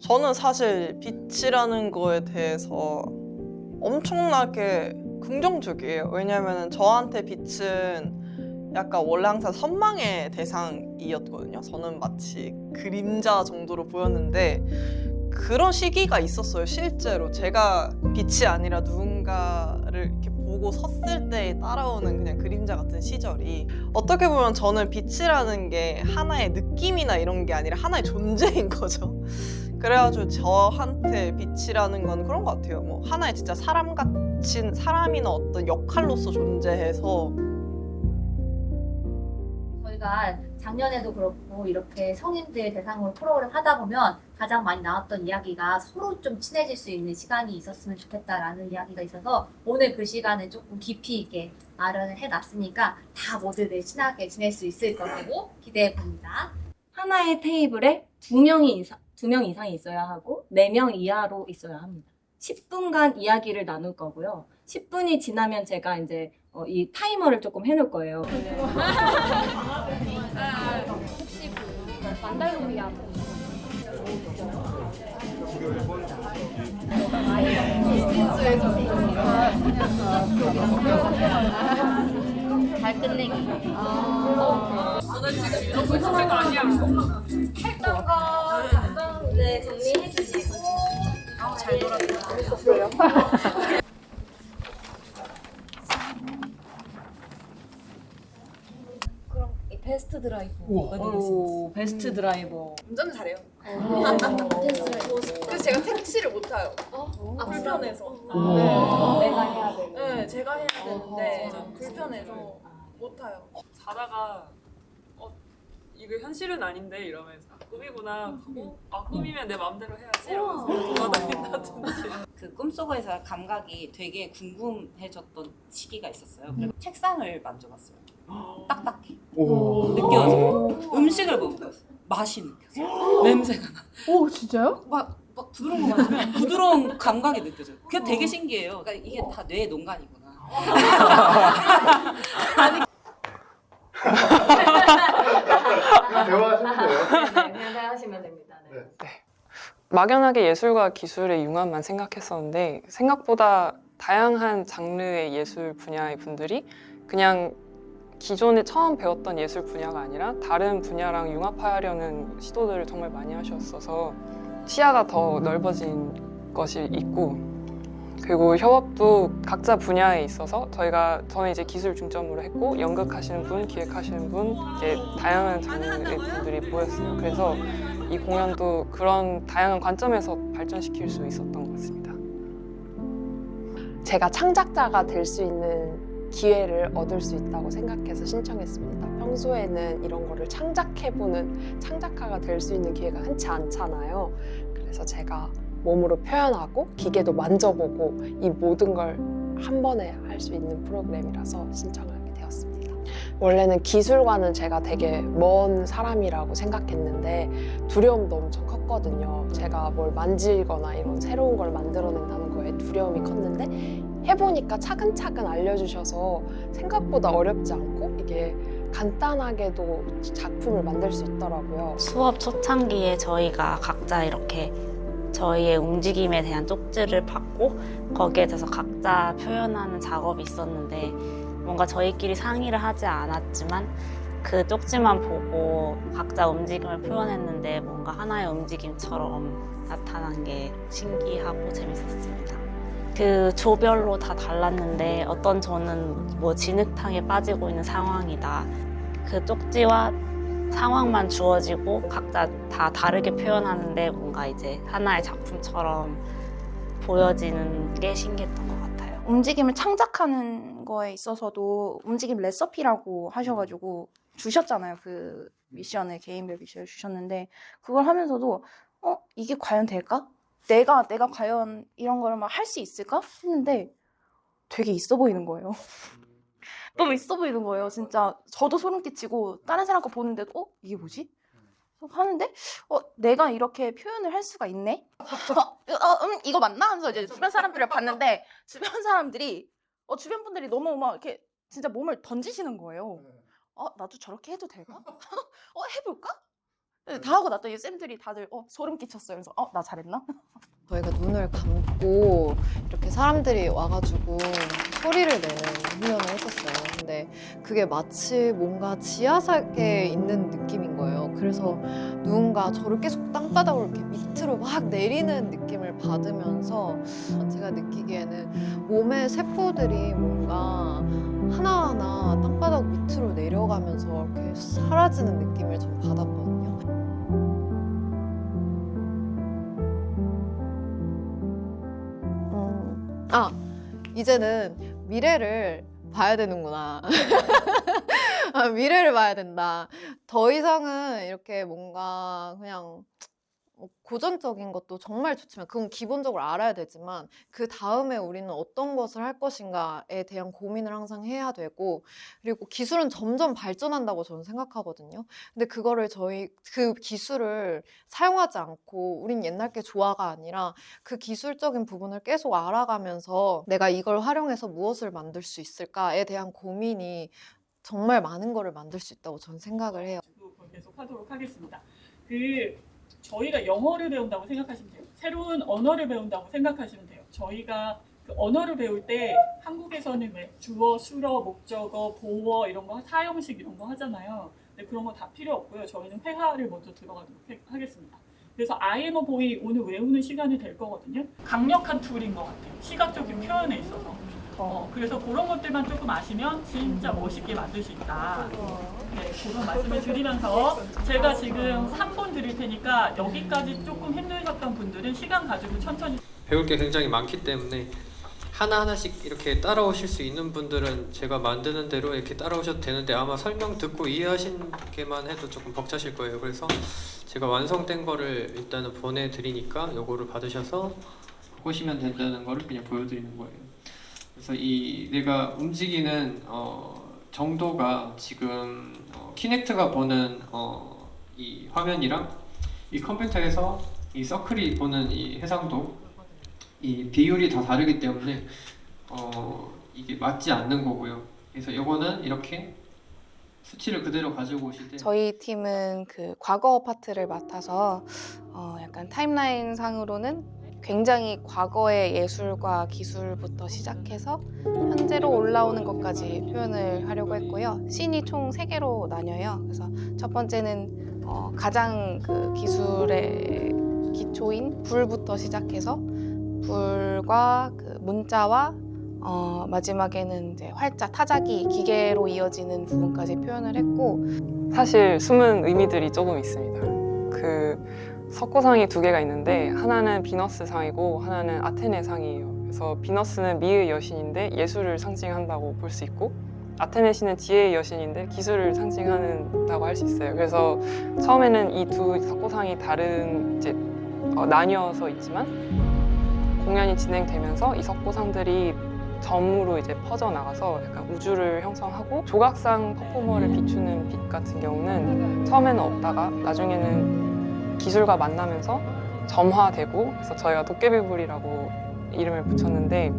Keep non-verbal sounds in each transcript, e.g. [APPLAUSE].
저는 사실 빛이라는 거에 대해서 엄청나게 긍정적이에요. 왜냐하면 저한테 빛은 약간 원래 항상 선망의 대상이었거든요. 저는 마치 그림자 정도로 보였는데 그런 시기가 있었어요. 실제로 제가 빛이 아니라 누군가를 이렇게 보고 섰을 때 따라오는 그냥 그림자 같은 시절이 어떻게 보면 저는 빛이라는 게 하나의 느낌이나 이런 게 아니라 하나의 존재인 거죠. 그래가지고 저한테 빛이라는 건 그런 것 같아요. 뭐 하나의 진짜 사람 같은 사람이나 어떤 역할로서 존재해서 저희가 작년에도 그렇고 이렇게 성인들 대상으로 프로그램 하다 보면 가장 많이 나왔던 이야기가 서로 좀 친해질 수 있는 시간이 있었으면 좋겠다라는 이야기가 있어서 오늘 그 시간을 조금 깊이 있게 마련을 해놨으니까 다 모두들 친하게 지낼 수 있을 거라고 기대해 봅니다. 하나의 테이블에 두 명이 이상, 두명 이상이 있어야 하고 네 명 이하로 있어야 합니다. 10분간 이야기를 나눌 거고요. 10분이 지나면 제가 이제 어, 이 타이머를 조금 해놓을 거예요. 혹시 그 만달놀이야 잘 끝내기. 네, 정리해 주시고. 잘 놀았네요. 그럼 이 베스트 드라이버 어디 오, 베스트 드라이버. 운전 잘해요. 그래서 제가 택시를 못 타요. 아, 불편해서. 내가 해야 돼. 네, 제가 해야 되는데 불편해서 못 타요. 자다가 어 이거 현실은 아닌데 이러면서 아, 꿈이구나 하고 아 꿈이면 내 마음대로 해야지 이러면서 돌아다닌다든지 [LAUGHS] 그 꿈속에서 감각이 되게 궁금해졌던 시기가 있었어요. 그리고 책상을 만져봤어요. 딱딱해. 느껴져. 음식을 먹었어요. 맛이 느껴져. 냄새가 나. 오, 진짜요? [LAUGHS] 막, 막 부드러운 거 맞으면 부드러운 감각이 느껴져요. 그게 되게 신기해요. 그러니까 이게 다 뇌의 농간이구나. [LAUGHS] 대화하시는데요? 네, 그냥 하시면 됩니다. 네. 막연하게 예술과 기술의 융합만 생각했었는데 생각보다 다양한 장르의 예술 분야의 분들이 그냥 기존에 처음 배웠던 예술 분야가 아니라 다른 분야랑 융합하려는 시도들을 정말 많이 하셨어서 시야가 더 넓어진 것이 있고 그리고 협업도 각자 분야에 있어서 저희가 저는 이제 기술 중점으로 했고 연극하시는 분, 기획하시는 분 이렇게 다양한 장르의 분들이 모였어요. 그래서 이 공연도 그런 다양한 관점에서 발전시킬 수 있었던 것 같습니다. 제가 창작자가 될 수 있는 기회를 얻을 수 있다고 생각해서 신청했습니다. 평소에는 이런 거를 창작해보는 창작가가 될 수 있는 기회가 흔치 않잖아요. 그래서 제가 몸으로 표현하고 기계도 만져보고 이 모든 걸 한 번에 할 수 있는 프로그램이라서 신청하게 되었습니다. 원래는 기술과는 제가 되게 먼 사람이라고 생각했는데 두려움도 엄청 컸거든요. 제가 뭘 만지거나 이런 새로운 걸 만들어낸다는 거에 두려움이 컸는데 해보니까 차근차근 알려주셔서 생각보다 어렵지 않고 이게 간단하게도 작품을 만들 수 있더라고요. 수업 초창기에 저희가 각자 이렇게 저희의 움직임에 대한 쪽지를 받고 거기에 대해서 각자 표현하는 작업이 있었는데 뭔가 저희끼리 상의를 하지 않았지만 그 쪽지만 보고 각자 움직임을 표현했는데 뭔가 하나의 움직임처럼 나타난 게 신기하고 재밌었습니다. 그 조별로 다 달랐는데 어떤 조는 뭐 진흙탕에 빠지고 있는 상황이다. 그 쪽지와 상황만 주어지고 각자 다 다르게 표현하는데 뭔가 이제 하나의 작품처럼 보여지는 게 신기했던 것 같아요. 움직임을 창작하는 거에 있어서도 움직임 레시피라고 하셔가지고 주셨잖아요. 그 미션을 개인별 미션을 주셨는데 그걸 하면서도 어 이게 과연 될까? 내가 내가 과연 이런 거를 막 할 수 있을까? 했는데 되게 있어 보이는 거예요. 너무 있어 보이는 거예요. 진짜 저도 소름 끼치고 다른 사람 거 보는데도 어 이게 뭐지? 하는데 어 내가 이렇게 표현을 할 수가 있네. 어, [LAUGHS] 어, 음, 이거 맞나? 하면서 이제 주변 사람들을 봤는데 주변 사람들이 어 주변 분들이 너무 막 이렇게 진짜 몸을 던지시는 거예요. 어 나도 저렇게 해도 될까? [LAUGHS] 어 해볼까? 네, 다 하고 났더니 쌤들이 다들 어 소름 끼쳤어요. 그래서 어 나 잘했나? [LAUGHS] 저희가 눈을 감고 이렇게 사람들이 와가지고 소리를 내는 훈련을 했었어요. 근데 그게 마치 뭔가 지하석에 있는 느낌인 거예요. 그래서 누군가 저를 계속 땅바닥으로 이렇게 밑으로 막 내리는 느낌을 받으면서 제가 느끼기에는 몸의 세포들이 뭔가 하나하나 땅바닥 밑으로 내려가면서 이렇게 사라지는 느낌을 좀 받았거든요. 아, 이제는 미래를 봐야 되는구나. [LAUGHS] 아, 미래를 봐야 된다. 더 이상은 이렇게 뭔가 그냥 뭐 고전적인 것도 정말 좋지만 그건 기본적으로 알아야 되지만 그 다음에 우리는 어떤 것을 할 것인가에 대한 고민을 항상 해야 되고 그리고 기술은 점점 발전한다고 저는 생각하거든요. 근데 그거를 저희 그 기술을 사용하지 않고 우린 옛날 게 좋아가 아니라 그 기술적인 부분을 계속 알아가면서 내가 이걸 활용해서 무엇을 만들 수 있을까에 대한 고민이 정말 많은 거를 만들 수 있다고 저는 생각을 해요. 계속 하도록 하겠습니다. 그 저희가 영어를 배운다고 생각하시면 돼요. 새로운 언어를 배운다고 생각하시면 돼요. 저희가 그 언어를 배울 때 한국에서는 왜 주어, 수러, 목적어, 보어 이런 거 사형식 이런 거 하잖아요. 근데 그런 거 다 필요 없고요. 저희는 회화를 먼저 들어가도록 해- 하겠습니다. 그래서 I am a boy 오늘 외우는 시간이 될 거거든요. 강력한 툴인 것 같아요. 시각적인 표현에 있어서. 어, 그래서 그런 것들만 조금 아시면 진짜 멋있게 만들 수 있다. 네, 그런 말씀을 드리면서 제가 지금 3분 드릴 테니까 여기까지 조금 힘드셨던 분들은 시간 가지고 천천히 배울 게 굉장히 많기 때문에 하나하나씩 이렇게 따라오실 수 있는 분들은 제가 만드는 대로 이렇게 따라오셔도 되는데 아마 설명 듣고 이해하시게만 해도 조금 벅차실 거예요. 그래서 제가 완성된 거를 일단은 보내드리니까 요거를 받으셔서 보시면 된다는 거를 그냥 보여드리는 거예요. 그래서 이 내가 움직이는 어, 정도가 지금 어, 키넥트가 보는 어, 이 화면이랑 이 컴퓨터에서 이 서클이 보는 이 해상도 이 비율이 다 다르기 때문에 어, 이게 맞지 않는 거고요. 그래서 이거는 이렇게 수치를 그대로 가지고 오실 때 저희 팀은 그 과거 파트를 맡아서 어, 약간 타임라인 상으로는 굉장히 과거의 예술과 기술부터 시작해서 현재로 올라오는 것까지 표현을 하려고 했고요. 씬이 총 세개로 나뉘어요. 그래서 첫 번째는 어, 가장 그 기술의 기초인 불부터 시작해서 불과 그 문자와 어, 마지막에는 이제 활자, 타자기, 기계로 이어지는 부분까지 표현을 했고 사실 숨은 의미들이 조금 있습니다. 그 석고상이 두 개가 있는데 하나는 비너스 상이고 하나는 아테네 상이에요. 그래서 비너스는 미의 여신인데 예술을 상징한다고 볼 수 있고 아테네 신은 지혜의 여신인데 기술을 상징한다고 할 수 있어요. 그래서 처음에는 이 두 석고상이 다른 이제 어, 나뉘어서 있지만 공연이 진행되면서 이 석고상들이 점으로 이제 퍼져 나가서 약간 우주를 형성하고 조각상 퍼포머를 비추는 빛 같은 경우는 처음에는 없다가 나중에는 기술과 만나면서 점화되고 그래서 저희가 도깨비불이라고 이름을 붙였는데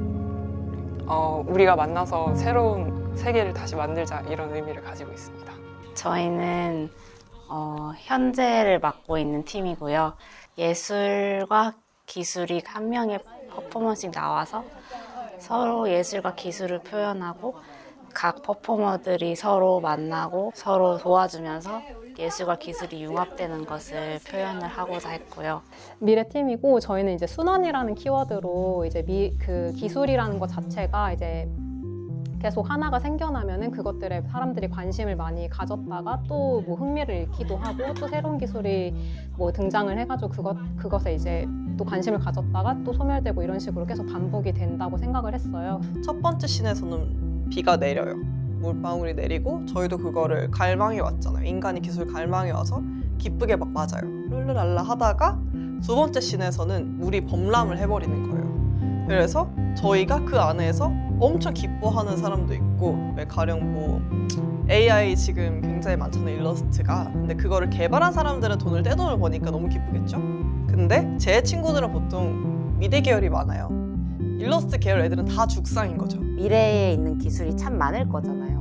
어, 우리가 만나서 새로운 세계를 다시 만들자 이런 의미를 가지고 있습니다. 저희는 어, 현재를 맡고 있는 팀이고요. 예술과 기술이 한 명의 퍼포먼스씩 나와서 서로 예술과 기술을 표현하고 각 퍼포머들이 서로 만나고 서로 도와주면서 예술과 기술이 융합되는 것을 표현을 하고자 했고요. 미래 팀이고 저희는 이제 순환이라는 키워드로 이제 미, 그 기술이라는 것 자체가 이제 계속 하나가 생겨나면은 그것들에 사람들이 관심을 많이 가졌다가 또 뭐 흥미를 잃기도 하고 또 새로운 기술이 뭐 등장을 해가지고 그것 그것에 이제 또 관심을 가졌다가 또 소멸되고 이런 식으로 계속 반복이 된다고 생각을 했어요. 첫 번째 씬에서는 비가 내려요. 물방울이 내리고 저희도 그거를 갈망해 왔잖아요. 인간이 기술 갈망해 와서 기쁘게 막 맞아요. 룰루랄라 하다가 두 번째 씬에서는 물이 범람을 해버리는 거예요. 그래서 저희가 그 안에서 엄청 기뻐하는 사람도 있고 왜 가령 뭐 AI 지금 굉장히 많잖아요 일러스트가 근데 그거를 개발한 사람들은 돈을 떼돈을 버니까 너무 기쁘겠죠 근데 제 친구들은 보통 미대 계열이 많아요 일러스트 계열 애들은 다 죽상인 거죠 미래에 있는 기술이 참 많을 거잖아요.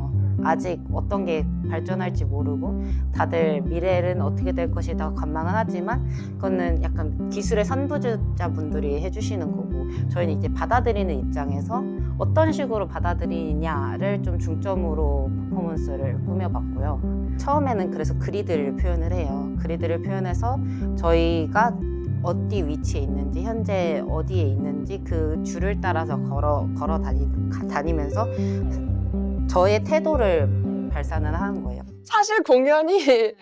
아직 어떤 게 발전할지 모르고 다들 미래는 어떻게 될 것이다 관망은 하지만 그거는 약간 기술의 선두주자분들이 해주시는 거고 저희는 이제 받아들이는 입장에서 어떤 식으로 받아들이냐를 좀 중점으로 퍼포먼스를 꾸며봤고요. 처음에는 그래서 그리드를 표현을 해요. 그리드를 표현해서 저희가 어디 위치에 있는지 현재 어디에 있는지 그 줄을 따라서 걸어 걸어 다니, 가- 다니면서 저의 태도를 발산을 하는 거예요. 사실 공연이 [LAUGHS]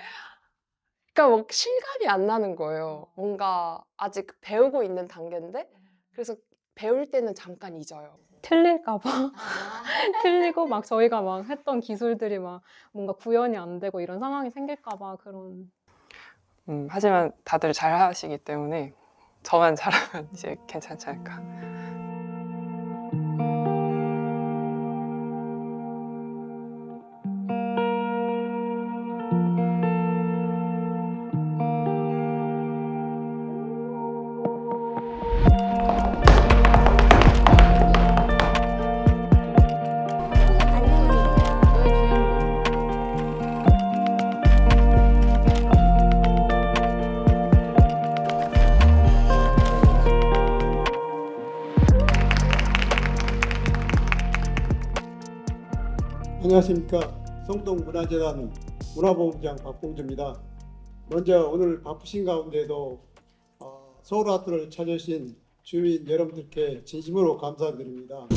그러니까 막 실감이 안 나는 거예요. 뭔가 아직 배우고 있는 단계인데 그래서 배울 때는 잠깐 잊어요. 틀릴까봐 [LAUGHS] 틀리고 막 저희가 막 했던 기술들이 막 뭔가 구현이 안 되고 이런 상황이 생길까봐 그런 음, 하지만 다들 잘 하시기 때문에 저만 잘하면 이제 괜찮지 않을까. 안녕하십니까 성동문화재단 문화보험장 박봉주입니다. 먼저 오늘 바쁘신 가운데도 어, 서울 아트를 찾으신 주민 여러분들께 진심으로 감사드립니다.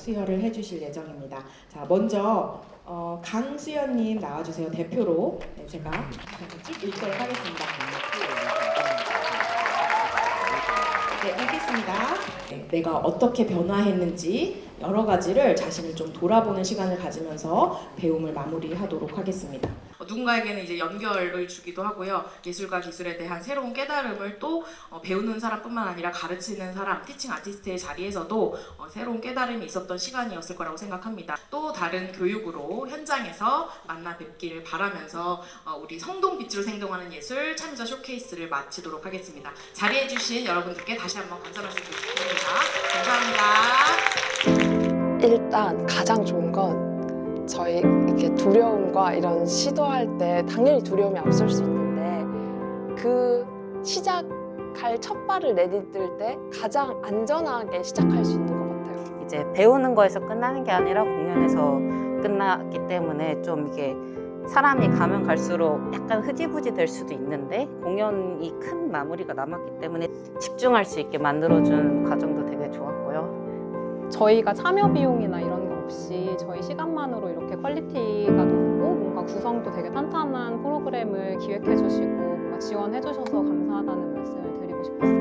수여를 해주실 예정입니다. 자, 먼저 어, 강수연님 나와주세요. 대표로 네, 제가 쭉 읽도록 하겠습니다. 네, 읽겠습니다. 네, 내가 어떻게 변화했는지 여러 가지를 자신을 좀 돌아보는 시간을 가지면서 배움을 마무리하도록 하겠습니다. 어, 누군가에게는 이제 연결을 주기도 하고요. 예술과 기술에 대한 새로운 깨달음을 또 어, 배우는 사람뿐만 아니라 가르치는 사람, 티칭 아티스트의 자리에서도 어, 새로운 깨달음이 있었던 시간이었을 거라고 생각합니다. 또 다른 교육으로 현장에서 만나 뵙기를 바라면서 어, 우리 성동 빛으로 생동하는 예술 참여자 쇼케이스를 마치도록 하겠습니다. 자리해주신 여러분들께 다시 한번 감사 말씀드리겠습니다. 감사합니다. 일단 가장 좋은 건 저희 이렇게 두려움과 이런 시도할 때 당연히 두려움이 앞설 수 있는데 그 시작할 첫 발을 내디딜 때 가장 안전하게 시작할 수 있는 것 같아요. 이제 배우는 거에서 끝나는 게 아니라 공연에서 끝나기 때문에 좀 이게 사람이 가면 갈수록 약간 흐지부지 될 수도 있는데 공연이 큰 마무리가 남았기 때문에 집중할 수 있게 만들어준 과정도 되게 좋았고요. 저희가 참여 비용이나 이런 거 없이 저희 시간만으로 이렇게 퀄리티가 높고 뭔가 구성도 되게 탄탄한 프로그램을 기획해 주시고 지원해 주셔서 감사하다는 말씀을 드리고 싶었어요.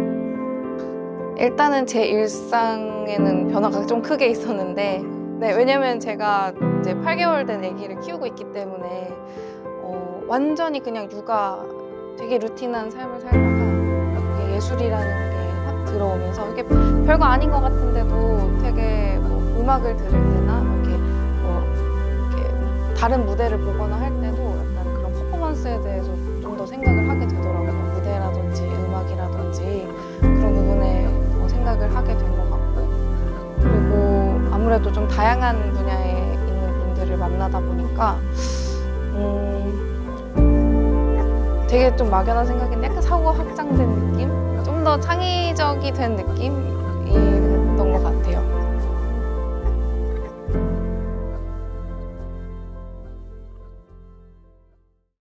일단은 제 일상에는 변화가 좀 크게 있었는데 네, 왜냐면 제가 이제 8개월 된 아기를 키우고 있기 때문에 어, 완전히 그냥 육아 되게 루틴한 삶을 살다가 예술이라는 들어오면서 이게 별거 아닌 것 같은데도 되게 뭐 음악을 들을 때나 이렇게 뭐 이렇게 다른 무대를 보거나 할 때도 약간 그런 퍼포먼스에 대해서 좀 더 생각을 하게 되더라고요. 무대라든지 음악이라든지 그런 부분에 어, 생각을 하게 된 것 같고 그리고 아무래도 좀 다양한 분야에 있는 분들을 만나다 보니까 음, 되게 좀 막연한 생각인데 약간 사고가 확장된 느낌? 좀더 창의적이 된 느낌?